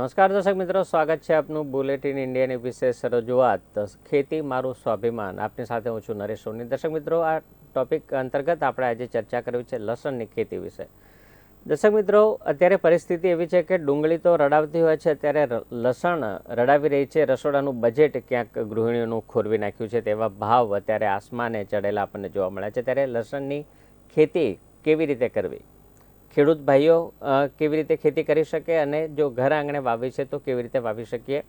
નમસ્કાર દર્શક મિત્રો, સ્વાગત છે આપનું બુલેટિન ઇન્ડિયાની વિશેષ રજૂઆત. ખેતી મારું સ્વાભિમાન. આપની સાથે હું છું નરેશ સોની. દર્શક મિત્રો, આ ટોપિક અંતર્ગત આપણે આજે ચર્ચા કરવી છે લસણની ખેતી વિશે. દર્શક મિત્રો, અત્યારે પરિસ્થિતિ એવી છે કે ડુંગળી તો રડાવતી હોય છે ત્યારે લસણ રડાવી રહી છે. રસોડાનું બજેટ ક્યાંક ગૃહિણીઓનું ખોરવી નાખ્યું છે, તેવા ભાવ અત્યારે આસમાને ચડેલા આપણને જોવા મળે છે. ત્યારે લસણની ખેતી કેવી રીતે કરવી? ખેડૂત ભાઈઓ કેવી રીતે ખેતી કરી શકે અને જો ઘર આંગણે વાવી છે તો કેવી રીતે વાવી શકીએ?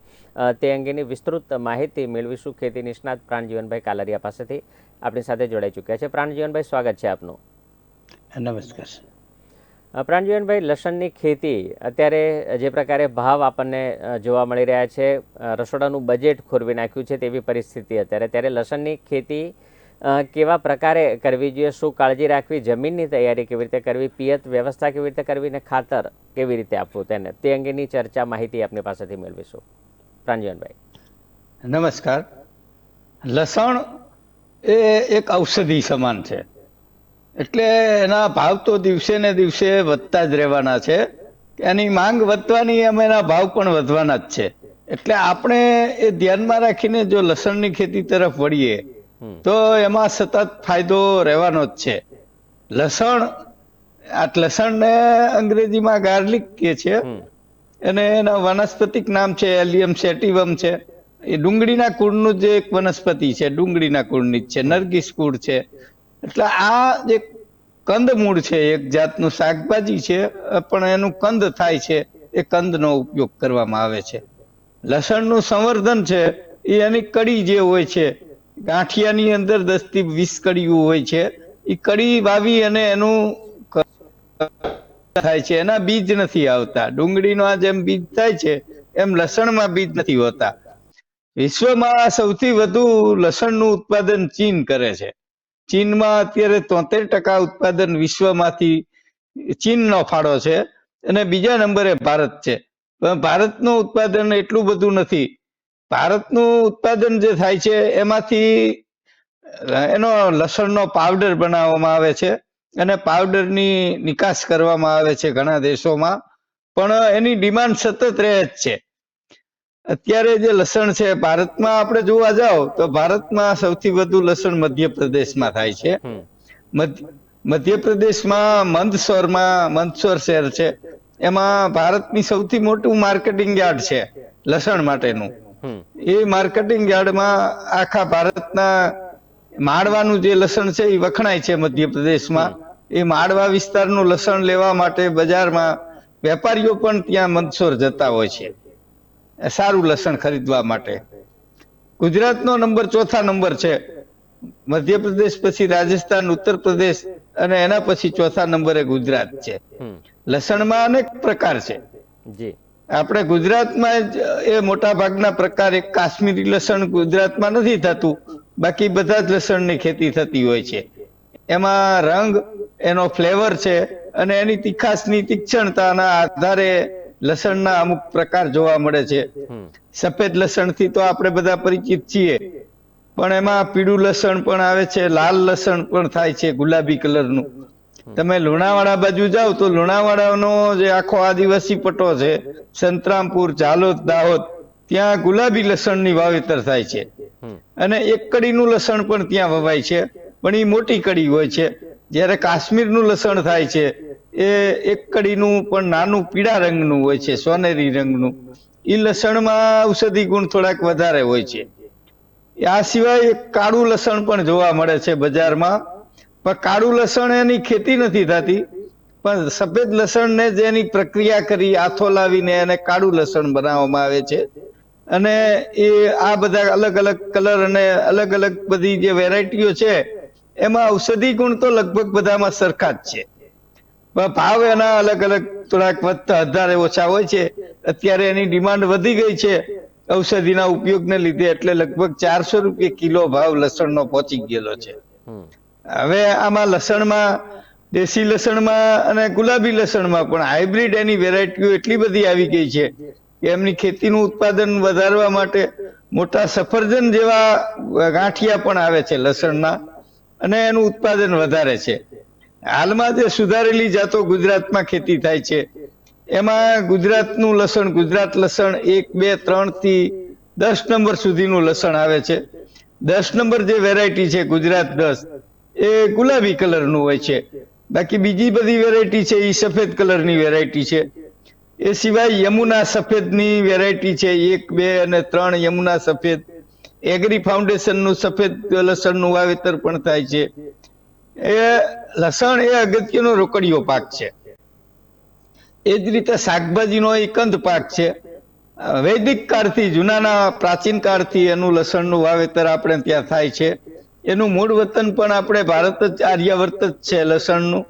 તે અંગેની વિસ્તૃત માહિતી મેળવીશું ખેતી નિષ્ણાત પ્રાણજીવનભાઈ કાલરિયા પાસેથી. આપણી સાથે જોડાઈ ચૂક્યા છે. પ્રાણજીવનભાઈ સ્વાગત છે આપનું. નમસ્કાર પ્રાણજીવનભાઈ લસણની ખેતી અત્યારે જે પ્રકારે ભાવ આપણને જોવા મળી રહ્યા છે રસોડાનું બજેટ ખોરવી નાખ્યું છે તેવી પરિસ્થિતિ અત્યારે. ત્યારે લસણની ખેતી કેવા પ્રકારે કરવી જોઈએ, શું કાળજી રાખવી, જમીનની તૈયારી કેવી રીતે કરવી, પિયત વ્યવસ્થા કેવી રીતે કરવી અને ખાતર કેવી રીતે આપવું તેને, તે અંગેની ચર્ચા માહિતી આપની પાસેથી મેળવીશું. પ્રાંજીવનભાઈ નમસ્કાર. લસણ એ એક ઔષધિ સમાન છે. એટલે એના ભાવ તો દિવસે ને દિવસે વધતા જ રહેવાના છે. એની માંગ વધવાની, એમ એના ભાવ પણ વધવાના જ છે. એટલે આપણે એ ધ્યાનમાં રાખીને જો લસણની ખેતી તરફ વળીએ. તો એમાં સતત ફાયદો રહેવાનો જ છે. લસણ આ લસણને અંગ્રેજીમાં ગાર્લિક કે છે. અને એના વનસ્પતિક નામ છે એલિયમ સેટિવમ છે. એ ડુંગળીના કુળનું જે એક વનસ્પતિ છે ડુંગળીના કુળની જ છે નરગીસ કુળ છે. એટલે આ જે કંદમૂળ છે એક જાતનું શાકભાજી છે પણ એનું કંદ થાય છે એ કંદનો ઉપયોગ કરવામાં આવે છે. લસણનું સંવર્ધન છે એ એની કડી જે હોય છે ગાંઠિયાની અંદર દસથી વીસ કડીઓ હોય છે. એ કડી વાવી અને એનું થાય છે. એના બીજ નથી આવતા. ડુંગળીનો આ જેમ બીજ થાય છે, એમ લસણમાં બીજ નથી હોતા. વિશ્વમાં સૌથી વધુ લસણનું ઉત્પાદન ચીન કરે છે. ચીનમાં અત્યારે તોતેર ટકા ઉત્પાદન વિશ્વમાંથી ચીનનો ફાળો છે અને બીજા નંબરે ભારત છે. પણ ભારતનું ઉત્પાદન એટલું બધું નથી. ભારતનું ઉત્પાદન જે થાય છે એમાંથી એનો લસણનો પાવડર બનાવવામાં આવે છે અને પાવડરની નિકાસ કરવામાં આવે છે ઘણા દેશોમાં પણ એની ડિમાન્ડ સતત રહે જ છે. અત્યારે જે લસણ છે ભારતમાં આપણે જોવા જાવ તો ભારતમાં સૌથી વધુ લસણ મધ્યપ્રદેશમાં થાય છે. મધ્યપ્રદેશમાં મંદસોરમાં મંદસોર શહેર છે. એમાં ભારતની સૌથી મોટું માર્કેટિંગ યાર્ડ છે લસણ માટેનું. એ માર્કેટિંગ યાર્ડમાં આખા ભારતના માળવાનું જે લસણ છે એ વખણાય છે મધ્યપ્રદેશમાં. એ માળવા વિસ્તારનું લસણ લેવા માટે બજારમાં વેપારીઓ પણ ત્યાં મંદસોર જતા હોય છે. સારું લસણ ખરીદવા માટે. ગુજરાતનો નંબર ચોથા નંબર છે. મધ્યપ્રદેશ પછી રાજસ્થાન ઉત્તર પ્રદેશ અને એના પછી ચોથા નંબરે ગુજરાત છે. લસણમાં અનેક પ્રકાર છે. જી. આપણે ગુજરાતમાં જ એ મોટા ભાગના પ્રકાર એક કાશ્મીરી લસણ ગુજરાતમાં નથી થતું. બાકી બધા જ લસણની ખેતી થતી હોય છે. એમાં રંગ એનો ફ્લેવર છે અને એની તીખાસની તીક્ષણતાના આધારે લસણના અમુક પ્રકાર જોવા મળે છે. સફેદ લસણથી તો આપણે બધા પરિચિત છીએ. પણ એમાં પીળું લસણ પણ આવે છે લાલ લસણ પણ થાય છે ગુલાબી કલરનું. તમે લુણાવાડા બાજુ જાઓ તો લુણાવાડાનો જે આખો આદિવાસી પટ્ટો છે સંતરામપુર ઝાલોદ દાહોદ ત્યાં ગુલાબી લસણની વાવેતર થાય છે. અને એક કડીનું લસણ પણ ત્યાં વવાય છે પણ એ મોટી કડી હોય છે. જ્યારે કાશ્મીરનું લસણ થાય છે એ એક કડીનું પણ નાનું પીળા રંગનું હોય છે સોનેરી રંગનું. એ લસણમાં ઔષધિ ગુણ થોડાક વધારે હોય છે. આ સિવાય કાળું લસણ પણ જોવા મળે છે બજારમાં. પણ કાળું લસણ એની ખેતી નથી થતી. પણ સફેદ લસણને જેની પ્રક્રિયા કરી આથો લાવીને એને કાળું લસણ બનાવવામાં આવે છે. અને એ આ બધા અલગ અલગ કલર અને અલગ અલગ બધી જે વેરાયટીઓ છે, એમાં ઔષધિ ગુણ તો લગભગ બધામાં સરખા જ છે. ભાવ એના અલગ અલગ થોડાક વધતા વધારે ઓછા હોય છે. અત્યારે એની ડિમાન્ડ વધી ગઈ છે. ઔષધિના ઉપયોગને લીધે એટલે લગભગ ચારસો રૂપિયા કિલો ભાવ લસણનો પહોંચી ગયેલો છે. હવે આમાં લસણમાં, દેશી લસણમાં અને ગુલાબી લસણમાં પણ હાઇબ્રિડ એની વેરાયટીઓ એટલી બધી આવી ગઈ છે કે એમની ખેતીનું ઉત્પાદન વધારવા માટે મોટા સફરજન જેવા ગાંઠિયા પણ આવે છે લસણના અને એનું ઉત્પાદન વધારે છે. હાલમાં જે સુધારેલી જાતો ગુજરાતમાં ખેતી થાય છે, એમાં ગુજરાતનું લસણ, ગુજરાત લસણ એક, બે ત્રણથી દસ નંબર સુધીનું લસણ આવે છે. દસ નંબર જે વેરાયટી છે ગુજરાત દસ એ ગુલાબી કલરનું હોય છે. બાકી બીજી બધી વેરાયટી છે એ સફેદ કલરની વેરાયટી છે. એ સિવાય યમુના સફેદની વેરાયટી છે, એક, બે અને ત્રણ યમુના સફેદ. એગ્રી ફાઉન્ડેશનનું સફેદ લસણનું વાવેતર પણ થાય છે. એ લસણ એ અગત્યનો રોકડીયો પાક છે. એ જ રીતે શાકભાજીનો એ કંદ પાક છે. વૈદિક કાળથી, જૂનાના પ્રાચીન કાળથી એનું લસણનું વાવેતર આપણે ત્યાં થાય છે. એનું મૂળ વતન પણ આપણે ભારત જ આર્યાવર્ત જ છે લસણનું.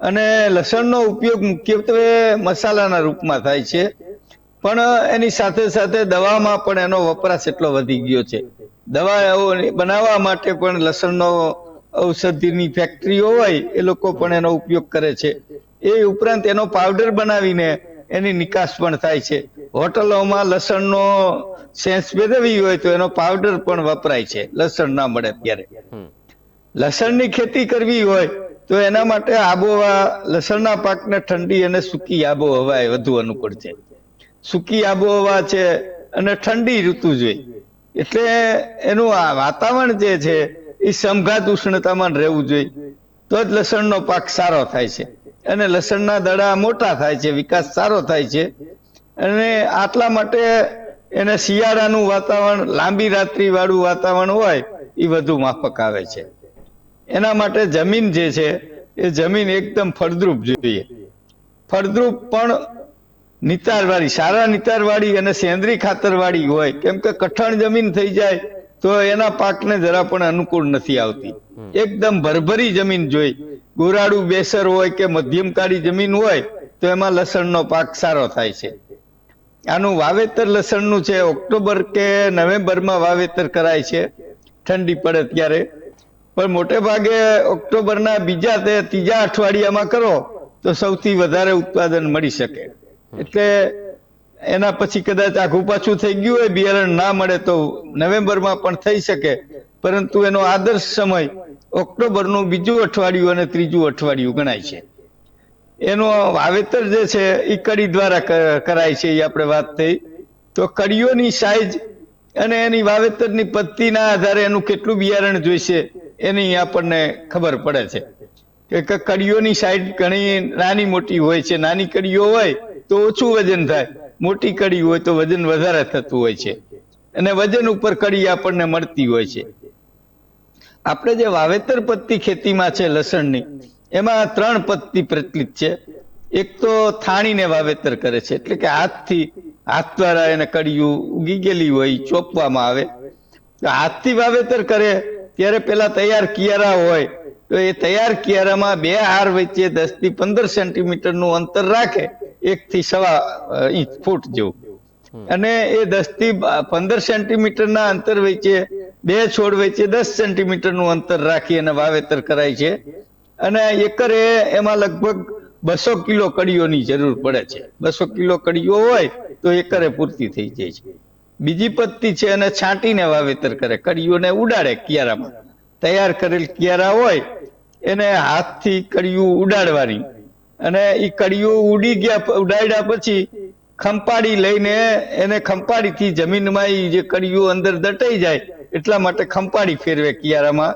અને લસણનો ઉપયોગ મુખ્યત્વે મસાલાના રૂપમાં થાય છે. પણ એની સાથે સાથે દવામાં પણ એનો વપરાશ એટલો વધી ગયો છે. દવાઓ બનાવવા માટે પણ લસણનો ઔષધિની ફેક્ટરીઓ હોય એ લોકો પણ એનો ઉપયોગ કરે છે. એ ઉપરાંત એનો પાવડર બનાવીને એની નિકાસ પણ થાય છે. હોટલોમાં લસણનો સેન્સ ભેદવી હોય તો એનો પાવડર પણ વપરાય છે. લસણ ના મળે ત્યારે. લસણની ખેતી કરવી હોય તો એના માટે આબોહવા લસણના પાકને ઠંડી અને સૂકી આબોહવા એ વધુ અનુકૂળ છે. સૂકી આબોહવા છે અને ઠંડી ઋતુ જોઈએ એટલે એનું આ વાતાવરણ જે છે એ સમઘાત ઉષ્ણતામાં રહેવું જોઈએ. તો જ લસણનો પાક સારો થાય છે. અને લસણના દડા મોટા થાય છે વિકાસ સારો થાય છે. અને આટલા માટે એને શિયાળાનું વાતાવરણ લાંબી રાત્રિ વાળું વાતાવરણ હોય એ વધુ માફક આવે છે. એના માટે જમીન જે છે એ જમીન એકદમ ફળદ્રુપ જોઈએ. ફળદ્રુપ પણ નિતારવાળી સારા નિતારવાળી અને સેન્દ્રી ખાતરવાળી હોય. કેમ કે કઠણ જમીન થઈ જાય તો એના પાકને જરા પણ અનુકૂળ નથી આવતી. એકદમ ભરભરી જમીન જોઈ ગોરાડું બેસર હોય કે મધ્યમકાળી જમીન હોય, તો એમાં લસણનો પાક સારો થાય છે. આનું વાવેતર લસણનું છે, ઓક્ટોબર કે નવેમ્બરમાં વાવેતર કરાય છે. ઠંડી પડે ત્યારે. પણ મોટે ભાગે ઓક્ટોબરના બીજા તે ત્રીજા અઠવાડિયામાં કરો, તો સૌથી વધારે ઉત્પાદન મળી શકે. એટલે એના પછી કદાચ આઘું પાછું થઈ ગયું હોય, બિયારણ ના મળે તો નવેમ્બરમાં પણ થઈ શકે. પરંતુ એનો આદર્શ સમય ઓક્ટોબરનું બીજું અઠવાડિયું અને ત્રીજું અઠવાડિયું ગણાય છે. એનો વાવેતર જે છે, એ કડી દ્વારા કરાય છે, એ આપણે વાત થઈ. તો કડીઓની સાઈઝ અને એની વાવેતરની પદ્ધતિના આધારે એનું કેટલું બિયારણ જોઈશે, એની આપણને ખબર પડે છે. કે કડીઓની સાઈઝ ઘણી નાની મોટી હોય છે. નાની કડીઓ હોય તો ઓછું વજન થાય. મોટી કડી હોય તો વજન વધારે થતું હોય છે. અને વજન ઉપર કડી આપણને મળતી હોય છે. આપણે જે વાવેતર પદ્ધતિ ખેતીમાં છે લસણની, એમાં ત્રણ પદ્ધતિ પ્રચલિત છે. એક તો થાણીને વાવેતર કરે છે, એટલે કે હાથથી, હાથ દ્વારા એને કડિયું ઉગી ગયેલી હોય ચોપવામાં આવે. તો હાથથી વાવેતર કરે, ત્યારે પેલા તૈયાર કિયારા હોય, તો એ તૈયાર કિયારામાં બે હાર વચ્ચે દસથી પંદર સેન્ટીમીટરનું અંતર રાખે એક થી સવા ઇંચ ફૂટ જેવું. અને એ દસથી પંદર સેન્ટીમીટર ના અંતર વચ્ચે, બે છોડ વચ્ચે દસ સેન્ટીમીટરનું અંતર રાખી અને વાવેતર કરાય છે. અને એકરે એમાં લગભગ બસો કિલો કડીઓની જરૂર પડે છે. બસો કિલો કડીઓ હોય તો એકરે પૂરતી થઈ જાય છે. બીજી પદ્ધતિ છે એને છાંટીને વાવેતર કરે. કડીઓને ઉડાડે કિયારામાં. તૈયાર કરેલ કિયારા હોય, એને હાથથી કડીઓ ઉડાડવાની. અને એ કડીઓ ઉડી ગયા ઉડાડ્યા પછી ખંપાડી લઈને એને ખંપાડીથી જમીનમાં જે કડિયું અંદર દટાઈ જાય, એટલા માટે ખંપાડી ફેરવે કિયારામાં.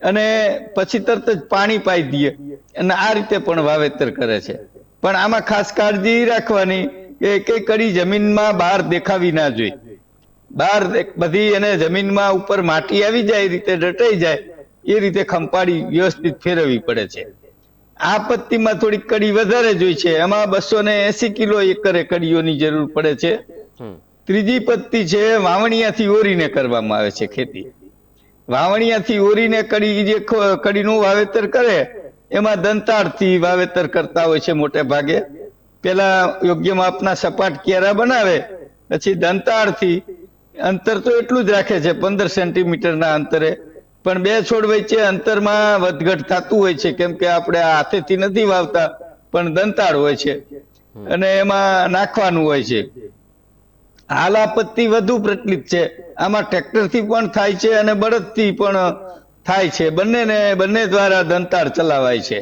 અને પછી તરત જ પાણી પાઈ દઈએ. અને આ રીતે પણ વાવેતર કરે છે. પણ આમાં ખાસ કાળજી રાખવાની કે કઈ કડી જમીનમાં બહાર દેખાવી ના જોઈએ. બહાર બધી એને જમીનમાં ઉપર માટી આવી જાય રીતે દટાઈ જાય, એ રીતે ખંપાડી વ્યવસ્થિત ફેરવવી પડે છે. આ પત્તીમાં થોડીક કડી વધારે જોઈ છે. એમાં બસો ને એસી કિલો એકરે કડીઓની જરૂર પડે છે. ત્રીજી પત્તી છે વાવણિયાથી ઓરીને કરવામાં આવે છે ખેતી. વાવણિયાથી ઓરીને કડી જે કડીનું વાવેતર કરે એમાં દંતાળથી વાવેતર કરતા હોય છે મોટે ભાગે. પેલા યોગ્ય માપના સપાટ કિયારા બનાવે પછી દંતાળથી અંતર તો એટલું જ રાખે છે પંદર સેન્ટીમીટરના અંતરે. પણ બે છોડ વચ્ચે અંતરમાં વધઘટ થતું હોય છે, કેમ કે આપણે હાથેથી નથી વાવતા, પણ દંતાળ હોય છે. અને એમાં નાખવાનું હોય છે. હાલ આપત્તિ વધુ પ્રચલિત છે. આમાં ટ્રેક્ટરથી પણ થાય છે અને બળદથી પણ થાય છે. બંનેને, બંને દ્વારા દંતાળ ચલાવાય છે.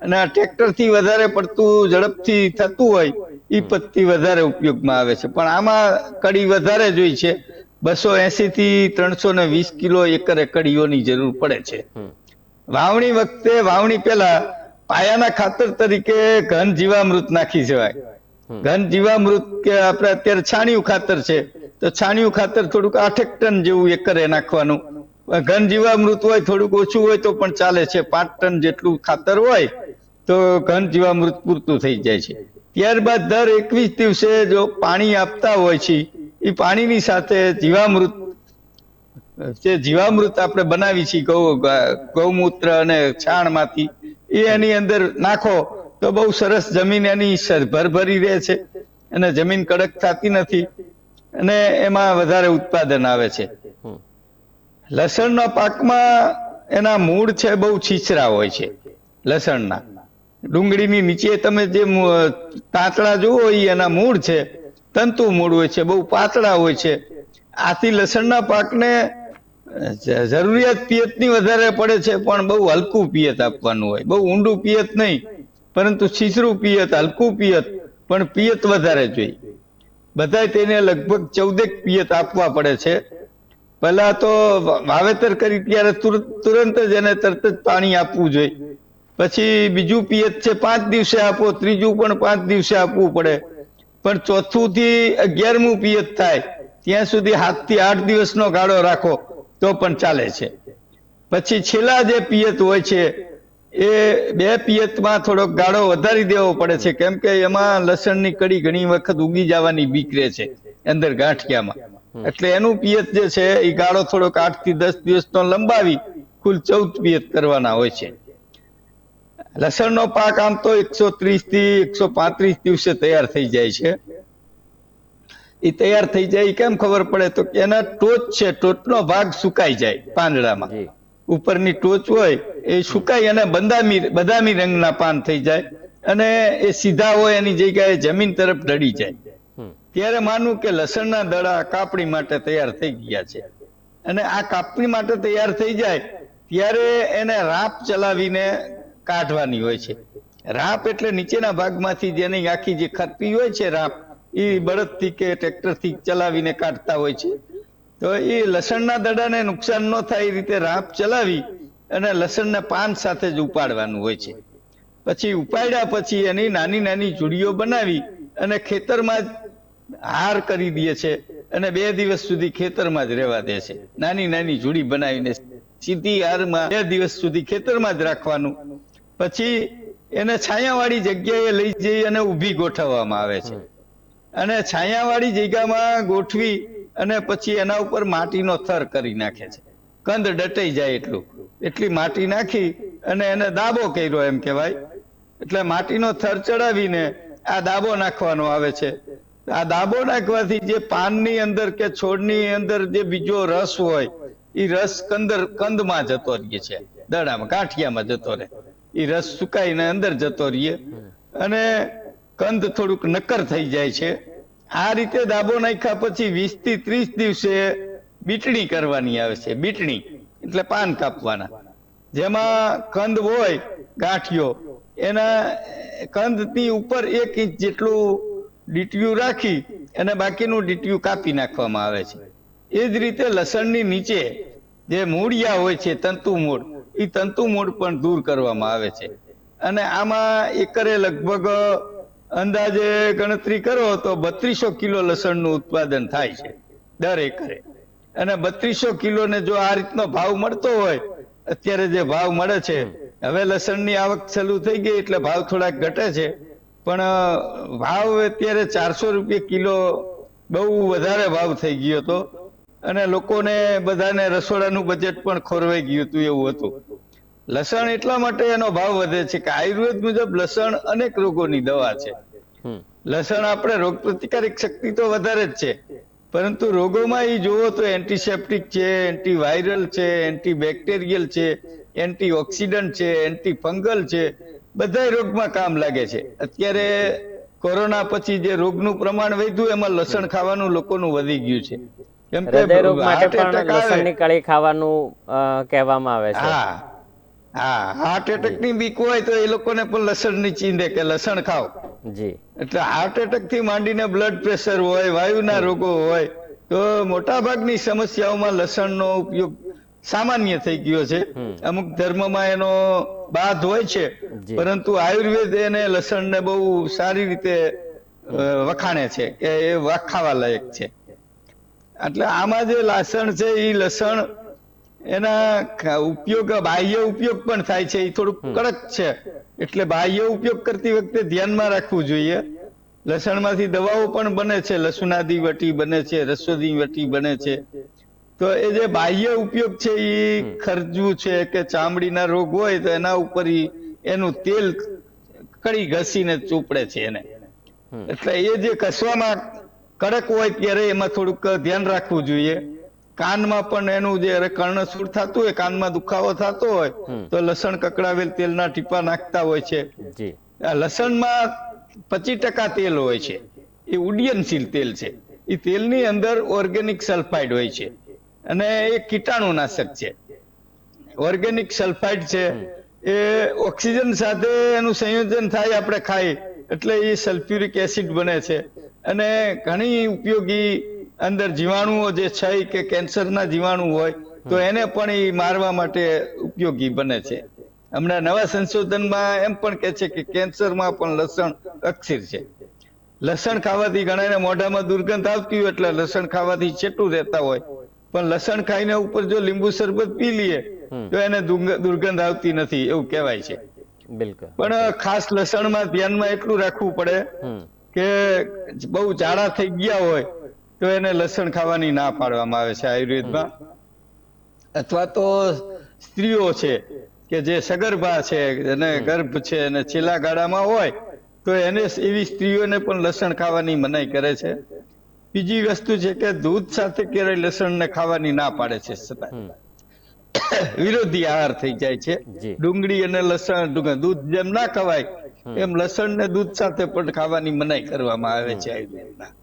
અને આ ટ્રેક્ટરથી વધારે પડતું ઝડપથી થતું હોય એ પત્તી વધારે ઉપયોગમાં આવે છે. પણ આમાં કડી વધારે જોઈ છે. બસો એસી થી ત્રણસો ને વીસ કિલો એકરે એકડીઓની જરૂર પડે છે. વાવણી વખતે વાવણી પહેલા પાયાના ખાતર તરીકે ઘન જીવામૃત નાખી જવાય. ઘન જીવામૃત કે આપણે અત્યારે છાણિયું ખાતર છે તો છાણિયું ખાતર થોડુંક આઠેક ટન જેવું એકરે નાખવાનું. ઘન જીવામૃત હોય થોડુંક ઓછું હોય તો પણ ચાલે છે. પાંચ ટન જેટલું ખાતર હોય તો ઘન જીવામૃત પૂરતું થઈ જાય છે. ત્યારબાદ દર એકવીસ દિવસે જો પાણી આપતા હોય છે એ પાણીની સાથે જીવામૃત જે જીવામૃત આપણે બનાવી છીએ ગૌ ગૌમૂત્ર અને છાણમાંથી એ એની અંદર નાખો તો બહુ સરસ જમીન એની ભરભરી રહે છે અને જમીન કડક થતી નથી અને એમાં વધારે ઉત્પાદન આવે છે. લસણના પાકમાં એના મૂળ છે બહુ છીછરા હોય છે લસણના. ડુંગળીની નીચે તમે જે તાંતળા જુઓ એ એના મૂળ છે. તંતુ મૂળ હોય છે, બહુ પાતળા હોય છે. આથી લસણના પાકને જરૂરિયાત પિયતની વધારે પડે છે, પણ બહુ હલકું પિયત આપવાનું હોય. બહુ ઊંડું પિયત નહીં, પરંતુ છીછરું પિયત, હલકું પિયત, પણ પિયત વધારે જોઈએ. બધાય તેને લગભગ ચૌદેક પિયત આપવા પડે છે. પહેલા તો વાવેતર કરી ત્યારે તુરંત જ એને તરત જ પાણી આપવું જોઈએ. પછી બીજું પિયત છે, પાંચ દિવસે આપો, ત્રીજું પણ પાંચ દિવસે આપવું પડે. પણ ચોથું થી અગિયારમું પિયત થાય, ત્યાં સુધી સાતથી આઠ દિવસનો ગાળો રાખો, તો પણ ચાલે છે. પછી છેલ્લા જે પિયત હોય છે, એ બે પિયતમાં થોડોક ગાળો વધારી દેવો પડે છે, કેમ કે એમાં લસણની કડી ઘણી વખત ઉગી જવાની બીક રહે છે, અંદર ગાંઠિયામાં. એટલે એનું પિયત જે છે, એ ગાળો થોડોક આઠથી દસ દિવસનો લંબાવી, કુલ ચૌદ પિયત કરવાના હોય છે. લસણનો પાક આમ તો એકસો ત્રીસથી એકસો પાંત્રીસ દિવસે તૈયાર થઈ જાય છે. એ તૈયાર થઈ જાય કેમ ખબર પડે? તો કે એના ટોચ છે ટોચનો ભાગ સુકાઈ જાય પાંદડામાં. ઉપરની ટોચ હોય એ સુકાઈ અને બદામી બદામી રંગના પાન થઈ જાય અને એ સીધા હોય એની જગ્યાએ જમીન તરફ ઢળી જાય. ત્યારે માનવું કે લસણના દડા કાપણી માટે તૈયાર થઈ ગયા છે. અને આ કાપણી માટે તૈયાર થઈ જાય ત્યારે એને રાપ ચલાવીને કાઢવાની હોય છે. રાપ એટલે નીચેના ભાગમાંથી જેની આખી જે ખરપી હોય છે રાપ, એ બળદથી કે ટ્રેક્ટરથી ચલાવીને કાઢતા હોય છે. તો એ લસણના દડાને નુકસાન ન થાય એ રીતે રાપ ચલાવી અને લસણને પાન સાથે જ ઉપાડવાનું હોય છે. પછી ઉપાડ્યા પછી એની નાની નાની જુડીઓ બનાવી અને ખેતરમાં જ હાર કરી દે છે અને બે દિવસ સુધી ખેતરમાં જ રહેવા દે છે. નાની નાની જુડી બનાવીને સીધી હારમાં બે દિવસ સુધી ખેતરમાં જ રાખવાનું પછી એને છાયાવાળી જગ્યાએ લઈ જઈ અને ઊભી ગોઠવવામાં આવે છે. અને છાયાવાળી જગ્યામાં ગોઠવી અને પછી એના ઉપર માટીનો થર કરી નાખે છે. કંદ ડટાઈ જાય એટલું. એટલી માટી નાખી અને એને દાબો કર્યો એમ કહેવાય. એટલે માટીનો થર ચડાવીને આ દાબો નાખવાનો આવે છે. આ દાબો નાખવાથી જે પાનની અંદર કે છોડની અંદર જે બીજો રસ હોય એ રસ કંદર કંદમાં જતો રહે છે. દડામાં કાંઠિયામાં જતો રહે. એ રસ સુકાઈને અંદર જતો રહીએ. અને કંદ થોડુંક નક્કર થઈ જાય છે. આ રીતે દાબો નાખ્યા પછી વીસથી ત્રીસ દિવસે બીટણી કરવાની આવે છે, બીટણી. એટલે પાન કાપવાના. જેમાં કંદ હોય, ગાંઠિયો, એના કંદની ઉપર એક ઇંચ જેટલું ડીટીયું રાખી અને બાકીનું ડીટીયું કાપી નાખવામાં આવે છે. એ જ રીતે લસણની નીચે જે મૂળિયા હોય છે, તંતુ મૂળ એ તંતુ મૂળ પણ દૂર કરવામાં આવે છે. અને આમાં એકરે લગભગ અંદાજે ગણતરી કરો તો બત્રીસો કિલો લસણનું ઉત્પાદન થાય છે, દર એકરે. અને બત્રીસો કિલોને જો આ રીતનો ભાવ મળતો હોય, અત્યારે જે ભાવ મળે છે, હવે લસણની આવક ચાલુ થઈ ગઈ એટલે ભાવ થોડાક ઘટે છે. પણ ભાવ અત્યારે ચારસો રૂપિયા કિલો બહુ વધારે ભાવ થઈ ગયો હતો. અને લોકોને બધાને રસોડાનું બજેટ પણ ખોરવાઈ ગયું હતું એવું હતું. લસણ એટલા માટે એનો ભાવ વધે છે કે આયુર્વેદ મુજબ લસણ અનેક રોગોની દવા છે. લસણ આપણે રોગ પ્રતિકારક શક્તિ તો વધારે જ છે. પરંતુ રોગોમાં એ જોવો તો એન્ટીસેપ્ટિક છે એન્ટીવાયરલ છે એન્ટીબેક્ટેરિયલ છે એન્ટીઓક્સિડન્ટ છે એન્ટીફંગલ છે બધા રોગમાં કામ લાગે છે. અત્યારે કોરોના પછી જે રોગનું પ્રમાણ વધ્યું એમાં લસણ ખાવાનું લોકોનું વધી ગયું છે. કેમ કે હૃદયરોગ માટે પણ લસણની કળી ખાવાનું કહેવામાં આવે છે. હા હા હાર્ટ એટેકની બીક હોય તો એ લોકોને પણ લસણની ચીંધે કે લસણ ખાઓ. જી. એટલે હાર્ટ એટેકથી માંડીને બ્લડ પ્રેશર હોય વાયુના રોગો હોય તો મોટા ભાગની સમસ્યાઓમાં લસણનો ઉપયોગ સામાન્ય થઈ ગયો છે. અમુક ધર્મમાં એનો બાધ હોય છે પરંતુ આયુર્વેદ એને લસણને બહુ સારી રીતે વખાણે છે કે એ વખાવા લાયક છે. એટલે આમાં જે લસણ છે એ લસણ એના ઉપયોગ બાહ્ય ઉપયોગ પણ થાય છે એ થોડુંક કડક છે. એટલે બાહ્ય ઉપયોગ કરતી વખતે ધ્યાનમાં રાખવું જોઈએ. લસણમાંથી દવાઓ પણ બને છે લસુનાદી વટી બને છે રસોદી વટી બને છે. તો એ જે બાહ્ય ઉપયોગ છે એ ખરજવું છે કે ચામડીના રોગ હોય તો એના ઉપર ઈ એનું તેલ કડી ઘસીને ચોપડે છે એને. એટલે એ જે કસવામાં કડક હોય ત્યારે એમાં થોડુંક ધ્યાન રાખવું જોઈએ. કાનમાં પણ એનું જે કર્ણસૂર થતું હોય કાનમાં દુખાવો થતો હોય તો લસણ કકડાવેલ તેલના ટીપા નાખતા હોય છે. લસણમાં પચીસ ટકા તેલ હોય છે. એ ઉડ્ડયનશીલ તેલ છે. એ તેલની અંદર ઓર્ગેનિક સલ્ફાઇડ હોય છે. અને એ કીટાણુનાશક છે. ઓર્ગેનિક સલ્ફાઇડ છે. એ ઓક્સિજન સાથે એનું સંયોજન થાય આપણે ખાઈ. એટલે એ સલ્ફ્યુરિક એસિડ બને છે. અને ઘણી ઉપયોગી અંદર જીવાણુઓ જે છે કે કેન્સરના જીવાણુ હોય તો એને પણ એ મારવા માટે ઉપયોગી બને છે. હમણાં નવા સંશોધનમાં એમ પણ કે છે કે કેન્સરમાં પણ લસણ અક્ષીર છે. લસણ ખાવાથી ઘણાને મોઢામાં દુર્ગંધ આવતી હોય એટલે લસણ ખાવાથી ચેટું રહેતા હોય. પણ લસણ ખાઈને ઉપર જો લીંબુ શરબત પી લઈએ તો એને દુર્ગંધ આવતી નથી એવું કહેવાય છે. બિલકુલ. પણ ખાસ લસણમાં ધ્યાનમાં એટલું રાખવું પડે કે બહુ જાડા થઈ ગયા હોય તો એને લસણ ખાવાની ના પાડવામાં આવે છે આયુર્વેદમાં. અથવા તો સ્ત્રીઓ છે કે જે સગર્ભા છે અને ગર્ભ છે અને છેલ્લા ગાળામાં હોય તો એને એવી સ્ત્રીઓને પણ લસણ ખાવાની મનાઈ કરે છે. બીજી વસ્તુ છે કે દૂધ સાથે ક્યારેય લસણને ખાવાની ના પાડે છે છતાં વિરોધી આહાર થઈ જાય છે. ડુંગળી અને લસણ દૂધ જેમ ના ખવાય એમ લસણ ને દૂધ સાથે પણ ખાવાની મનાઈ કરવામાં આવે છે આયુર્વેદમાં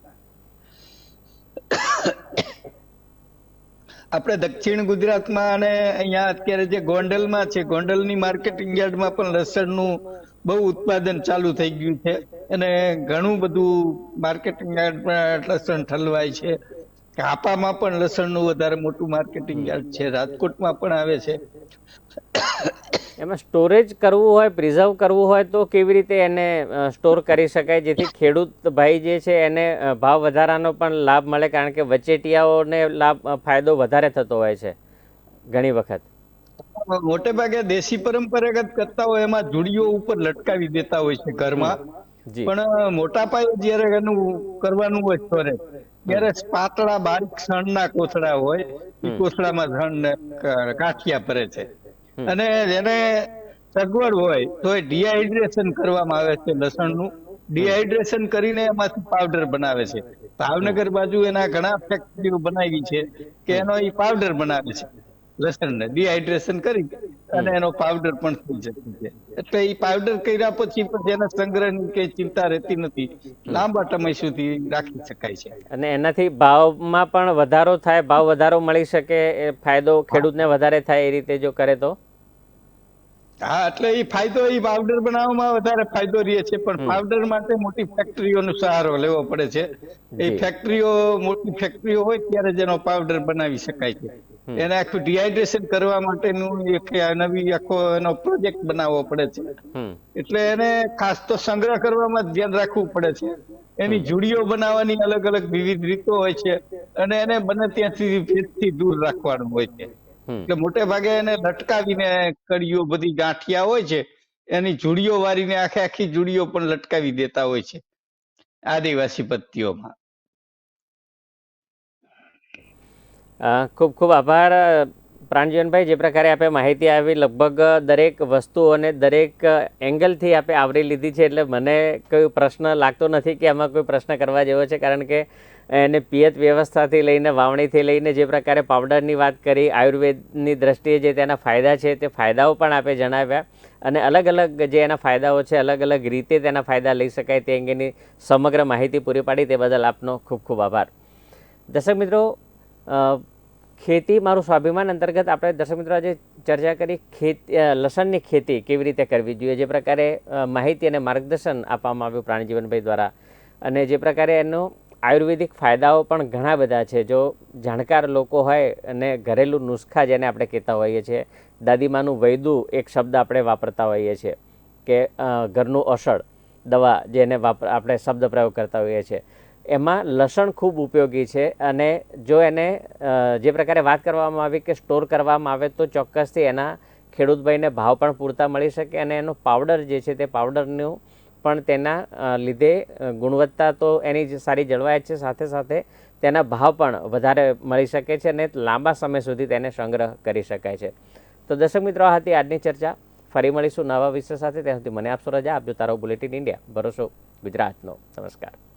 આપણે દક્ષિણ ગુજરાતમાં અને અહીંયા અત્યારે જે ગોંડલમાં છે ગોંડલની માર્કેટિંગ યાર્ડમાં પણ લસણનું બહુ ઉત્પાદન ચાલુ થઈ ગયું છે અને ઘણું બધું માર્કેટિંગ યાર્ડમાં લસણ ઠલવાય છે. કાપામાં પણ લસણનું વધારે મોટું માર્કેટિંગ યાર્ડ છે રાજકોટમાં પણ આવે છે. એમાં સ્ટોરેજ કરવું હોય પ્રિઝર્વ કરવું હોય તો કેવી રીતે એને સ્ટોર કરી શકાય? જેથી ખેડૂત ભાઈ જે છે એને ભાવ વધારાનો પણ લાભ મળે કારણ કે વચેટિયાઓને લાભ ફાયદો વધારે થતો હોય છે ઘણી વખત. મોટે ભાગે દેશી પરંપરાગત કરતા હોય એમાં જુડીઓ ઉપર લટકાવી દેતા હોય છે ઘરમાં. પણ મોટા પાયે જયારે એનું કરવાનું હોય સ્ટોરેજ ત્યારે પાતળા બારીક શણના કોથળા હોય એ કોથળામાં શણ કાઠિયા ભરે છે. અને જેને સગવડ હોય તો એ ડિહાઇડ્રેશન કરવામાં આવે છે લસણનું. ડિહાઇડ્રેશન કરીને એમાંથી પાવડર બનાવે છે. ભાવનગર બાજુ એના ઘણા ફેક્ટરીઓ બનાવી છે કે એનો એ પાવડર બનાવે છે. લસણને ડિહાઇડ્રેશન કરી અને એનો પાવડર પણ થઈ જતું છે. એટલે એ પાવડર કર્યા પછી પછી એના સંગ્રહની કઈ ચિંતા રહેતી નથી લાંબા સમય સુધી રાખી શકાય છે. અને એનાથી ભાવમાં પણ વધારો થાય ભાવ વધારો મળી શકે એ ફાયદો ખેડૂતને વધારે થાય એ રીતે જો કરે તો? હા એટલે એ ફાયદો એ પાવડર બનાવવામાં વધારે ફાયદો રહે છે પણ પાવડર માટે મોટી ફેક્ટરીઓનો સહારો લેવો પડે છે. એ ફેક્ટરીઓ મોટી ફેક્ટરીઓ હોય ત્યારે જ એનો પાવડર બનાવી શકાય છે. એને આખું ડિહાઇડ્રેશન કરવા માટેનું એક નવી આખો એનો પ્રોજેક્ટ બનાવવો પડે છે. એટલે એને ખાસ તો સંગ્રહ કરવામાં જ ધ્યાન રાખવું પડે છે. એની જુડીઓ બનાવવાની અલગ અલગ વિવિધ રીતો હોય છે અને એને બને ત્યાંથી ભેજથી દૂર રાખવાનું હોય છે. એટલે મોટે ભાગે એને લટકાવીને કડીઓ બધી ગાંઠિયા હોય છે એની જુડીઓ વારીને આખે આખી જુડીઓ પણ લટકાવી દેતા હોય છે આદિવાસી પદ્ધતિઓમાં. ખૂબ ખૂબ આભાર પ્રાણજીવનભાઈ, જે પ્રકારે આપે માહિતી આવી લગભગ દરેક વસ્તુ અને દરેક એંગલથી આપે આવરી લીધી છે, એટલે મને કોઈ પ્રશ્ન લાગતો નથી કે આમાં કોઈ પ્રશ્ન કરવા જેવો છે, કારણ કે એને પિયત વ્યવસ્થાથી લઈને, વાવણીથી લઈને, જે પ્રકારે પાવડરની વાત કરી, આયુર્વેદની દ્રષ્ટિએ જે તેના ફાયદા છે, તે ફાયદાઓ પણ આપે જણાવ્યા. અને અલગ અલગ જે એના ફાયદાઓ છે, અલગ અલગ રીતે તેના ફાયદા લઈ શકાય તે અંગેની સમગ્ર માહિતી પૂરી પાડી, તે બદલ આપનો ખૂબ ખૂબ આભાર. દર્શક મિત્રો ખેતી મારું સ્વાભિમાન અંતર્ગત આપણે દર્શક મિત્રો આજે ચર્ચા કરી ખેત લસણની ખેતી કેવી રીતે કરવી જોઈએ, જે પ્રકારે માહિતી અને માર્ગદર્શન આપવામાં આવ્યું પ્રાણીજીવનભાઈ દ્વારા. અને જે પ્રકારે એનો આયુર્વેદિક ફાયદાઓ પણ ઘણા બધા છે. જો જાણકાર લોકો હોય અને ઘરેલું નુસ્ખા જેને આપણે કહેતા હોઈએ છીએ, દાદીમાનું વૈદું એક શબ્દ આપણે વાપરતા હોઈએ છીએ કે ઘરનું અસળ દવા જેને વાપર આપણે શબ્દ પ્રયોગ કરતા હોઈએ છીએ. એમાં લસણ ખૂબ ઉપયોગી છે અને જો એને જે પ્રકારે વાત કરવામાં આવી કે સ્ટોર કરવામાં આવે તો ચોક્કસથી એના ખેડૂતભાઈને ભાવ પણ પૂરતા મળી શકે અને એનો પાવડર જે છે તે પાવડરનું પણ તેના લીધે ગુણવત્તા તો એની સારી જળવાય છે. સાથે સાથે તેના ભાવ પણ વધારે મળી શકે છે અને લાંબા સમય સુધી તેને સંગ્રહ કરી શકાય છે. તો દર્શક મિત્રો, આ હતી આજની ચર્ચા. ફરી મળીશું નવા વિષય સાથે. ત્યાં સુધી મને આપશો રજા. આપજો તારો બુલેટિન ઇન્ડિયા ભરોસો ગુજરાતનો. નમસ્કાર.